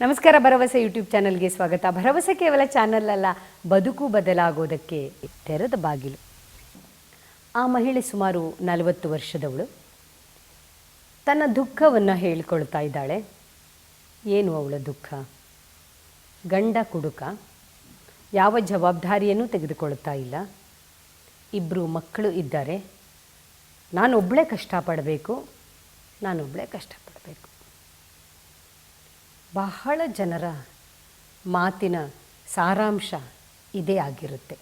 ನಮಸ್ಕಾರ, ಭರವಸೆ ಯೂಟ್ಯೂಬ್ ಚಾನಲ್ಗೆ ಸ್ವಾಗತ. ಭರವಸೆ ಕೇವಲ ಚಾನಲ್ ಅಲ್ಲ, ಬದುಕು ಬದಲಾಗೋದಕ್ಕೆ ತೆರೆದ ಬಾಗಿಲು. ಆ ಮಹಿಳೆ ಸುಮಾರು ನಲವತ್ತು ವರ್ಷದವಳು. ತನ್ನ ದುಃಖವನ್ನು ಹೇಳಿಕೊಳ್ತಾ ಇದ್ದಾಳೆ. ಏನು ಅವಳ ದುಃಖ? ಗಂಡ ಕುಡುಕ. ಯಾವ ಜವಾಬ್ದಾರಿಯನ್ನು ತೆಗೆದುಕೊಳ್ತಾ ಇಲ್ಲ. ಇಬ್ಬರು ಮಕ್ಕಳು ಇದ್ದಾರೆ. ನಾನೊಬ್ಬಳೇ ಕಷ್ಟಪಡಬೇಕು. ನಾನೊಬ್ಬಳೇ ಕಷ್ಟಪಡಬೇಕು ಬಹಳ ಜನರ ಮಾತಿನ ಸಾರಾಂಶ ಇದೇ ಆಗಿರುತ್ತೆ.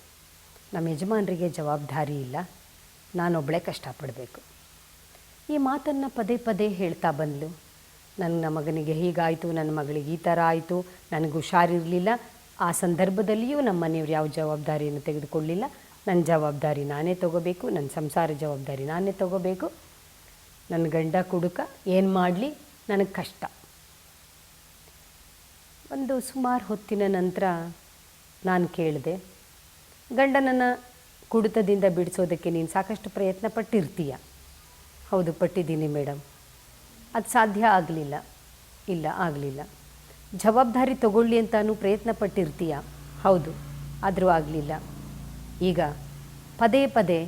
ನಮ್ಮ ಯಜಮಾನರಿಗೆ ಜವಾಬ್ದಾರಿ ಇಲ್ಲ. ನಾನೊಬ್ಬಳೇ ಕಷ್ಟಪಡಬೇಕು. ಈ ಮಾತನ್ನು ಪದೇ ಪದೇ ಹೇಳ್ತಾ ಬಂದಳು ನನ್ನ ಮಗನಿಗೆ ಹೀಗಾಯಿತು, ನನ್ನ ಮಗಳಿಗೆ ಈ ಥರ ಆಯಿತು, ನನಗೆ ಹುಷಾರಿರಲಿಲ್ಲ. ಆ ಸಂದರ್ಭದಲ್ಲಿಯೂ ನಮ್ಮ ಮನೆಯವ್ರು ಯಾವ ಜವಾಬ್ದಾರಿಯನ್ನು ತೆಗೆದುಕೊಳ್ಳಿಲ್ಲ. ನನ್ನ ಜವಾಬ್ದಾರಿ ನಾನೇ ತಗೋಬೇಕು, ನನ್ನ ಸಂಸಾರ ಜವಾಬ್ದಾರಿ ನಾನೇ ತಗೋಬೇಕು. ನನ್ನ ಗಂಡ ಕುಡುಕ ಏನು ಮಾಡಲಿ? ನನಗೆ ಕಷ್ಟ. ಒಂದು ಸುಮಾರು ಹೊತ್ತಿನ ನಂತರ ನಾನು ಕೇಳಿದೆ, ಗಂಡನನ್ನು ಕುಡಿತದಿಂದ ಬಿಡಿಸೋದಕ್ಕೆ ನೀನು ಸಾಕಷ್ಟು ಪ್ರಯತ್ನ ಪಟ್ಟಿರ್ತೀಯ. ಹೌದು, ಪಟ್ಟಿದ್ದೀನಿ ಮೇಡಮ್ ಅದು ಸಾಧ್ಯ ಆಗಲಿಲ್ಲ. ಇಲ್ಲ, ಆಗಲಿಲ್ಲ. ಜವಾಬ್ದಾರಿ ತಗೊಳ್ಳಿ ಅಂತಾನು ಪ್ರಯತ್ನ ಪಟ್ಟಿರ್ತೀಯ. ಹೌದು, ಆದರೂ ಆಗಲಿಲ್ಲ. ಈಗ ಪದೇ ಪದೇ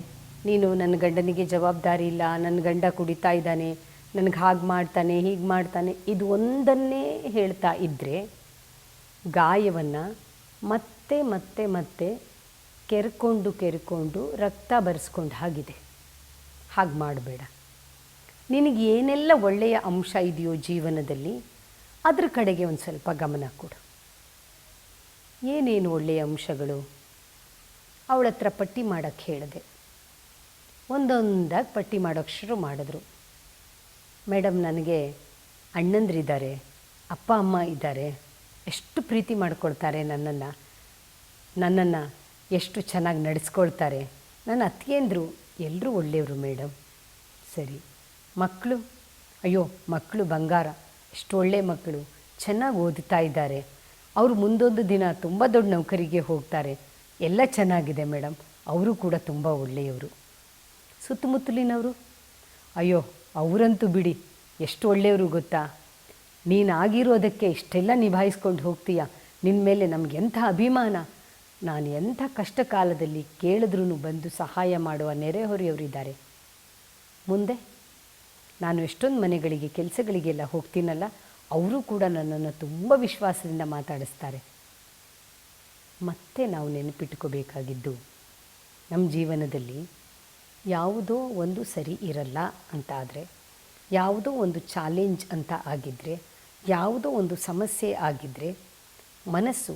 ನೀನು ನನ್ನ ಗಂಡನಿಗೆ ಜವಾಬ್ದಾರಿ ಇಲ್ಲ ನನ್ನ ಗಂಡ ಕುಡಿತಾ ಇದ್ದಾನೆ, ನನಗೆ ಹಾಗೆ ಮಾಡ್ತಾನೆ, ಹೀಗೆ ಮಾಡ್ತಾನೆ, ಇದು ಒಂದನ್ನೇ ಹೇಳ್ತಾ ಇದ್ದರೆ ಗಾಯವನ್ನು ಮತ್ತೆ ಮತ್ತೆ ಮತ್ತೆ ಕೆರ್ಕೊಂಡು ಕೆರ್ಕೊಂಡು ರಕ್ತ ಬರೆಸ್ಕೊಂಡು ಹಾಗಿದೆ. ಹಾಗೆ ಮಾಡಬೇಡ. ನಿನಗೆ ಏನೆಲ್ಲ ಒಳ್ಳೆಯ ಅಂಶ ಇದೆಯೋ ಜೀವನದಲ್ಲಿ ಅದರ ಕಡೆಗೆ ಒಂದು ಸ್ವಲ್ಪ ಗಮನ ಕೊಡು. ಏನೇನು ಒಳ್ಳೆಯ ಅಂಶಗಳು? ಅವಳ ಹತ್ರ ಪಟ್ಟಿ ಮಾಡೋಕ್ಕೆ ಹೇಳಿದೆ. ಒಂದೊಂದಾಗಿ ಪಟ್ಟಿ ಮಾಡೋಕ್ಕೆ ಶುರು ಮಾಡಿದ್ರು. ಮೇಡಮ್ ನನಗೆ ಅಣ್ಣಂದ್ರಿದ್ದಾರೆ, ಅಪ್ಪ, ಅಮ್ಮ ಇದ್ದಾರೆ. ಎಷ್ಟು ಪ್ರೀತಿ ಮಾಡ್ಕೊಳ್ತಾರೆ ನನ್ನನ್ನು ನನ್ನನ್ನು ಎಷ್ಟು ಚೆನ್ನಾಗಿ ನಡೆಸ್ಕೊಳ್ತಾರೆ. ನನ್ನ ಅತ್ತಿಗೆಂದರು ಎಲ್ಲರೂ ಒಳ್ಳೆಯವರು ಮೇಡಮ್ ಸರಿ ಮಕ್ಕಳು ಅಯ್ಯೋ ಮಕ್ಕಳು ಬಂಗಾರ, ಎಷ್ಟು ಒಳ್ಳೆಯ ಮಕ್ಕಳು ಚೆನ್ನಾಗಿ ಓದ್ತಾ ಇದ್ದಾರೆ. ಅವರು ಮುಂದೊಂದು ದಿನ ತುಂಬ ದೊಡ್ಡ ನೌಕರಿಗೆ ಹೋಗ್ತಾರೆ. ಎಲ್ಲ ಚೆನ್ನಾಗಿದೆ ಮೇಡಮ್ ಅವರು ಕೂಡ ತುಂಬ ಒಳ್ಳೆಯವರು. ಸುತ್ತಮುತ್ತಲಿನವರು, ಅಯ್ಯೋ, ಅವರಂತೂ ಬಿಡಿ, ಎಷ್ಟು ಒಳ್ಳೆಯವರು ಗೊತ್ತಾ? ನೀನಾಗಿರೋದಕ್ಕೆ ಇಷ್ಟೆಲ್ಲ ನಿಭಾಯಿಸ್ಕೊಂಡು ಹೋಗ್ತೀಯ? ನಿನ್ನ ಮೇಲೆ ನಮ್ಗೆ ಎಂಥ ಅಭಿಮಾನ? ನಾನು ಎಂಥ ಕಷ್ಟ ಕಾಲದಲ್ಲಿ ಕೇಳಿದ್ರೂ ಬಂದು ಸಹಾಯ ಮಾಡುವ ನೆರೆಹೊರೆಯವರಿದ್ದಾರೆ. ಮುಂದೆ? ನಾನು ಎಷ್ಟೊಂದು ಮನೆಗಳಿಗೆ, ಕೆಲಸಗಳಿಗೆಲ್ಲ ಹೋಗ್ತೀನಲ್ಲ, ಅವರು ಕೂಡ ನನ್ನನ್ನು ತುಂಬ ವಿಶ್ವಾಸದಿಂದ ಮಾತಾಡಿಸ್ತಾರೆ. ಮತ್ತೆ ನಾವು ನೆನಪಿಟ್ಕೋಬೇಕಾಗಿದ್ದು ನಮ್ಮ ಜೀವನದಲ್ಲಿ ಯಾವುದೋ ಒಂದು ಸರಿ ಇರಲ್ಲ ಅಂತ ಆದರೆ ಯಾವುದೋ ಒಂದು ಚಾಲೆಂಜ್ ಅಂತ ಆಗಿದ್ದರೆ ಯಾವುದೋ ಒಂದು ಸಮಸ್ಯೆ ಆಗಿದ್ದರೆ ಮನಸ್ಸು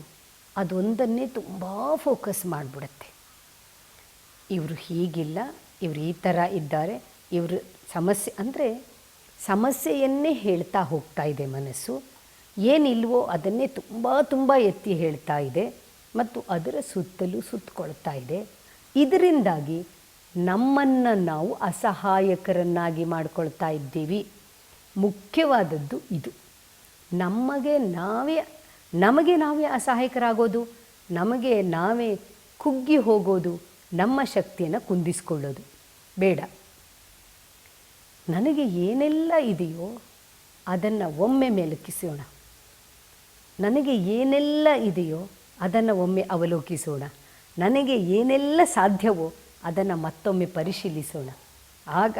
ಅದೊಂದನ್ನೇ ತುಂಬ ಫೋಕಸ್ ಮಾಡಿಬಿಡುತ್ತೆ. ಇವರು ಹೀಗಿಲ್ಲ, ಇವರು ಈ ಥರ ಇದ್ದಾರೆ, ಇವರು ಸಮಸ್ಯೆ ಅಂದರೆ ಸಮಸ್ಯೆಯನ್ನೇ ಹೇಳ್ತಾ ಹೋಗ್ತಾ ಇದೆ ಮನಸ್ಸು. ಏನಿಲ್ವೋ ಅದನ್ನೇ ತುಂಬ ತುಂಬ ಎತ್ತಿ ಹೇಳ್ತಾ ಇದೆ ಮತ್ತು ಅದರ ಸುತ್ತಲೂ ಸುತ್ತಕೊಳ್ತಾ ಇದೆ. ಇದರಿಂದಾಗಿ ನಮ್ಮನ್ನು ನಾವು ಅಸಹಾಯಕರನ್ನಾಗಿ ಮಾಡ್ಕೊಳ್ತಾ ಇದ್ದೀವಿ. ಮುಖ್ಯವಾದದ್ದು ಇದು. ನಮಗೆ ನಾವೇ ನಮಗೆ ನಾವೇ ಅಸಹಾಯಕರಾಗೋದು, ನಮಗೆ ನಾವೇ ಕುಗ್ಗಿ ಹೋಗೋದು, ನಮ್ಮ ಶಕ್ತಿಯನ್ನು ಕುಂದಿಸ್ಕೊಳ್ಳೋದು. ಬೇಡ. ನನಗೆ ಏನೆಲ್ಲ ಇದೆಯೋ ಅದನ್ನು ಒಮ್ಮೆ ಮೆಲುಕಿಸೋಣ ನನಗೆ ಏನೆಲ್ಲ ಇದೆಯೋ ಅದನ್ನು ಒಮ್ಮೆ ಅವಲೋಕಿಸೋಣ. ನನಗೆ ಏನೆಲ್ಲ ಸಾಧ್ಯವೋ ಅದನ್ನು ಮತ್ತೊಮ್ಮೆ ಪರಿಶೀಲಿಸೋಣ. ಆಗ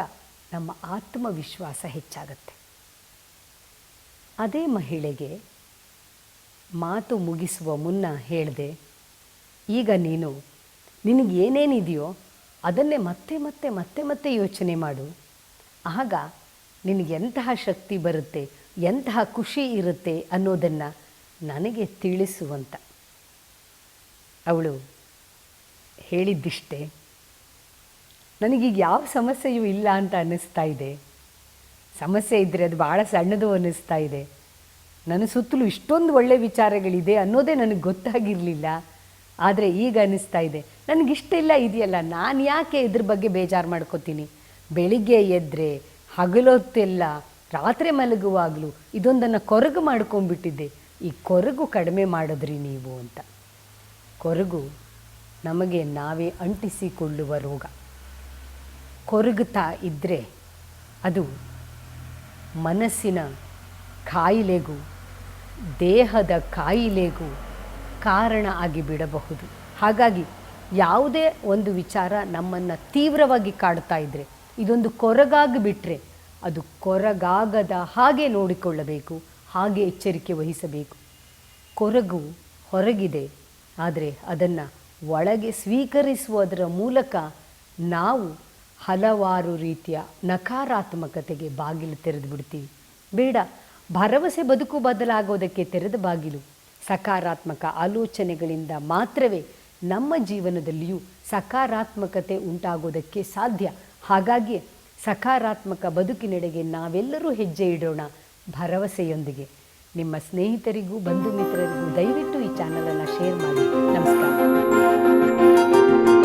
ನಮ್ಮ ಆತ್ಮವಿಶ್ವಾಸ ಹೆಚ್ಚಾಗತ್ತೆ. ಅದೇ ಮಹಿಳೆಗೆ ಮಾತು ಮುಗಿಸುವ ಮುನ್ನ ಹೇಳಿದೆ, ಈಗ ನೀನು ನಿನಗೆ ಏನೇನಿದೆಯೋ ಅದನ್ನೇ ಮತ್ತೆ ಮತ್ತೆ ಮತ್ತೆ ಮತ್ತೆ ಯೋಚನೆ ಮಾಡು. ಆಗ ನಿನಗೆ ಎಂತಹ ಶಕ್ತಿ ಬರುತ್ತೆ, ಎಂತಹ ಖುಷಿ ಇರುತ್ತೆ ಅನ್ನೋದನ್ನು ನನಗೆ ತಿಳಿಸುವಂತ. ಅವಳು ಹೇಳಿದ್ದಿಷ್ಟೇ, ನನಗೀಗ ಯಾವ ಸಮಸ್ಯೆಯೂ ಇಲ್ಲ ಅಂತ ಅನ್ನಿಸ್ತಾ ಇದೆ. ಸಮಸ್ಯೆ ಇದ್ದರೆ ಅದು ಭಾಳ ಸಣ್ಣದು ಅನ್ನಿಸ್ತಾ ಇದೆ. ನನ್ನ ಸುತ್ತಲೂ ಇಷ್ಟೊಂದು ಒಳ್ಳೆ ವಿಚಾರಗಳಿದೆ ಅನ್ನೋದೇ ನನಗೆ ಗೊತ್ತಾಗಿರಲಿಲ್ಲ. ಆದರೆ ಈಗ ಅನ್ನಿಸ್ತಾ ಇದೆ. ನನಗಿಷ್ಟೆಲ್ಲ ಇದೆಯಲ್ಲ, ನಾನು ಯಾಕೆ ಇದ್ರ ಬಗ್ಗೆ ಬೇಜಾರು ಮಾಡ್ಕೋತೀನಿ? ಬೆಳಿಗ್ಗೆ ಎದ್ದರೆ ಹಗಲೊತ್ತೆಲ್ಲ ರಾತ್ರಿ ಮಲಗುವಾಗಲೂ ಇದೊಂದನ್ನು ಕೊರಗು ಮಾಡ್ಕೊಂಡ್ಬಿಟ್ಟಿದ್ದೆ. ಈ ಕೊರಗು ಕಡಿಮೆ ಮಾಡಿದ್ರಿ ನೀವು ಅಂತ. ಕೊರಗು ನಮಗೆ ನಾವೇ ಅಂಟಿಸಿಕೊಳ್ಳುವ ರೋಗ. ಕೊರಗುತ್ತಾ ಇದ್ದರೆ ಅದು ಮನಸ್ಸಿನ ಕಾಯಿಲೆಗೂ, ದೇಹದ ಕಾಯಿಲೆಗೂ ಕಾರಣ ಆಗಿ ಬಿಡಬಹುದು. ಹಾಗಾಗಿ ಯಾವುದೇ ಒಂದು ವಿಚಾರ ನಮ್ಮನ್ನು ತೀವ್ರವಾಗಿ ಕಾಡ್ತಾ ಇದ್ದರೆ ಇದೊಂದು ಕೊರಗಾಗಿ ಬಿಟ್ಟರೆ ಅದು ಕೊರಗಾಗದ ಹಾಗೆ ನೋಡಿಕೊಳ್ಳಬೇಕು, ಹಾಗೆ ಎಚ್ಚರಿಕೆ ವಹಿಸಬೇಕು. ಕೊರಗು ಹೊರಗಿದೆ, ಆದರೆ ಅದನ್ನು ಒಳಗೆ ಸ್ವೀಕರಿಸುವುದರ ಮೂಲಕ ನಾವು ಹಲವಾರು ರೀತಿಯ ನಕಾರಾತ್ಮಕತೆಗೆ ಬಾಗಿಲು ತೆರೆದು ಬಿಡ್ತೀವಿ. ಬೇಡ, ಭರವಸೆ ಬದುಕು ಬದಲಾಗೋದಕ್ಕೆ ತೆರೆದ ಬಾಗಿಲು. ಸಕಾರಾತ್ಮಕ ಆಲೋಚನೆಗಳಿಂದ ಮಾತ್ರವೇ ನಮ್ಮ ಜೀವನದಲ್ಲಿಯೂ ಸಕಾರಾತ್ಮಕತೆ ಉಂಟಾಗೋದಕ್ಕೆ ಸಾಧ್ಯ. ಹಾಗಾಗಿ ಸಕಾರಾತ್ಮಕ ಬದುಕಿನೆಡೆಗೆ ನಾವೆಲ್ಲರೂ ಹೆಜ್ಜೆ ಇಡೋಣ ಭರವಸೆಯೊಂದಿಗೆ. ನಿಮ್ಮ ಸ್ನೇಹಿತರಿಗೂ ಬಂಧು ಮಿತ್ರರಿಗೂ ದಯವಿಟ್ಟು ಈ ಚಾನಲನ್ನು ಶೇರ್ ಮಾಡಿ. ನಮಸ್ಕಾರ.